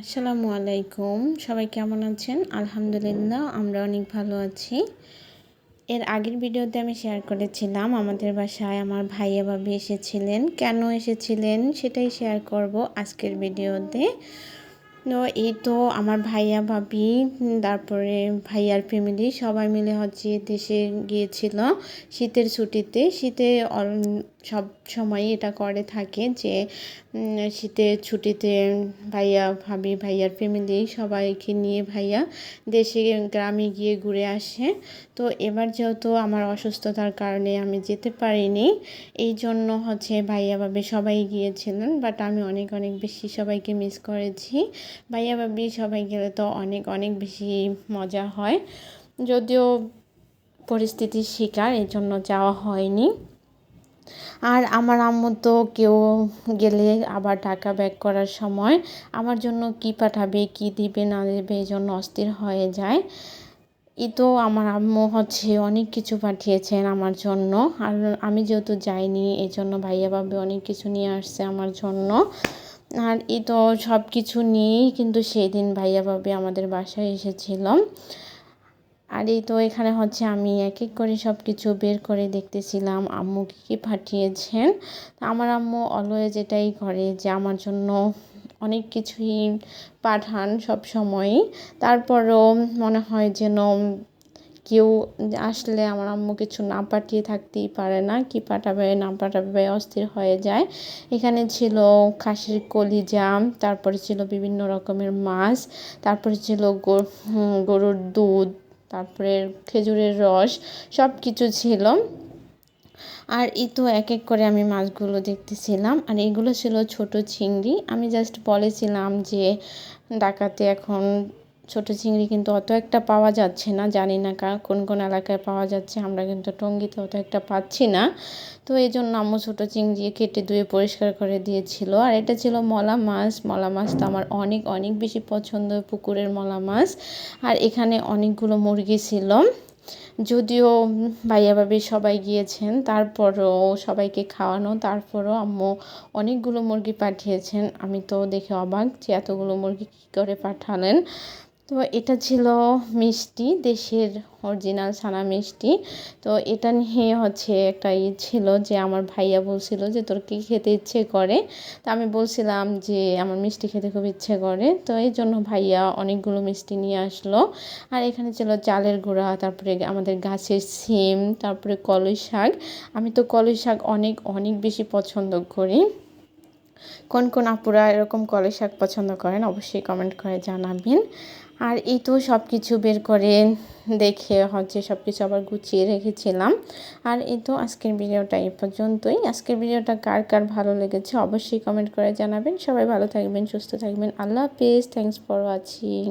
আসসালামু আলাইকুম। সবাই কেমন আছেন? আলহামদুলিল্লাহ, আমরা অনেক ভালো আছি। এর আগের ভিডিওতে আমি শেয়ার করেছিলাম, আমাদের বাসায় আমার ভাইয়া ভাবি এসেছিলেন। কেন এসেছিলেন সেটাই শেয়ার করব আজকের ভিডিওতে। তো এই তো আমার ভাইয়া ভাবি, তারপরে ভাইয়ার ফ্যামিলি সবাই মিলে হচ্ছে দেশে গিয়েছিল শীতের ছুটিতে। শীতে সব সময় এটা করে থাকে যে শীতের ছুটিতে ভাইয়া, ভাবি, ভাইয়ার ফ্যামিলি সবাইকে নিয়ে ভাইয়া দেশে, গ্রামে গিয়ে ঘুরে আসে। তো এবার যেহেতু আমার অসুস্থতার কারণে আমি যেতে পারিনি, এই জন্য হচ্ছে ভাইয়া, ভাবি সবাই গিয়েছিলেন বাট আমি অনেক অনেক বেশি সবাইকে মিস করেছি। ভাইয়া, ভাবি সবাই গেলে তো অনেক অনেক বেশি মজা হয়। যদিও পরিস্থিতির শিকার এই জন্য যাওয়া হয়নি। আর আমার আম্মু তো কেউ গেলে আবার টাকা ব্যাক করার সময় আমার জন্য কি পাঠাবে, কি দিবে না দেবে এই জন্য অস্থির হয়ে যায়। ই তো আমার আম্মু হচ্ছে অনেক কিছু পাঠিয়েছেন আমার জন্য। আর আমি যেহেতু যাইনি, এই জন্য ভাইয়া ভাবে অনেক কিছু নিয়ে আসছে আমার জন্য। আর ই তো সব কিছু নিয়েই কিন্তু সেই দিন ভাইয়া ভাবে আমাদের বাসায় এসেছিলাম আর এই তো এখানে হচ্ছে আমি এক এক করে সব কিছু বের করে দেখতেছিলাম। আম্মু কী কী পাঠিয়েছেন? আমার আম্মু অলওয়েজ এটাই করে যে আমার জন্য অনেক কিছুই পাঠান সব সময়ই। তারপরও মনে হয় যেন কেউ আসলে আমার আম্মু কিছু না পাঠিয়ে থাকতেই পারে না, কি পাঠাবে, না পাঠাবে, অস্থির হয়ে যায়। এখানে ছিল খাসির কলিজা, তারপরে ছিল বিভিন্ন রকমের মাছ, তারপরে ছিল গরুর দুধ তারপরে খেজুরের রস সব কিছু ছিল। আর এই তো এক এক করে আমি মাছগুলো দেখতেছিলাম। আর এগুলো ছিল ছোট চিংড়ি। আমি জাস্ট বলেছিলাম যে ডাকাতে এখন ছোট চিংড়ি কিন্তু অত একটা পাওয়া যাচ্ছে না, জানি না কোন কোন এলাকায় পাওয়া যাচ্ছে, আমরা কিন্তু টঙ্গিতে অত একটা পাচ্ছি না। তো এই জন্য আম্মু ছোটো চিংড়ি কেটে ধুয়ে পরিষ্কার করে দিয়েছিল। আর এটা ছিল মলা মাছ মলা মাছ তো আমার অনেক অনেক বেশি পছন্দ, পুকুরের মলা মাছ। আর এখানে অনেকগুলো মুরগি ছিল। যদিও ভাইয়া ভাবি সবাই গিয়েছেন, তারপরও সবাইকে খাওয়ানো, তারপরও আম্মু অনেকগুলো মুরগি পাঠিয়েছেন। আমি তো দেখে অবাক যে এতগুলো মুরগি কী করে পাঠালেন। তো এটা ছিল মিষ্টি, দেশের অরিজিনাল ছানা মিষ্টি। তো এটা নিয়ে হচ্ছে একটা ই ছিল যে আমার ভাইয়া বলছিল যে, তোর কী খেতে ইচ্ছে করে? তো আমি বলছিলাম যে, আমার মিষ্টি খেতে খুব ইচ্ছে করে। তো এই জন্য ভাইয়া অনেকগুলো মিষ্টি নিয়ে আসলো। আর এখানে ছিল চালের গুঁড়া, তারপরে আমাদের গাছের সিম, তারপরে কলই শাক। আমি তো কলই শাক অনেক অনেক বেশি পছন্দ করি। কোন কোন আপুরা এরকম কলের শাক পছন্দ করেন অবশ্যই কমেন্ট করে জানাবেন। আর এই তো সব কিছু বের করে দেখে হচ্ছে সব কিছু আবার গুছিয়ে রেখেছিলাম। আর এই তো আজকের ভিডিওটা এ পর্যন্তই। আজকের ভিডিওটা কার কার ভালো লেগেছে অবশ্যই কমেন্ট করে জানাবেন। সবাই ভালো থাকবেন, সুস্থ থাকবেন। আল্লাহ হাফিজ। Thanks for watching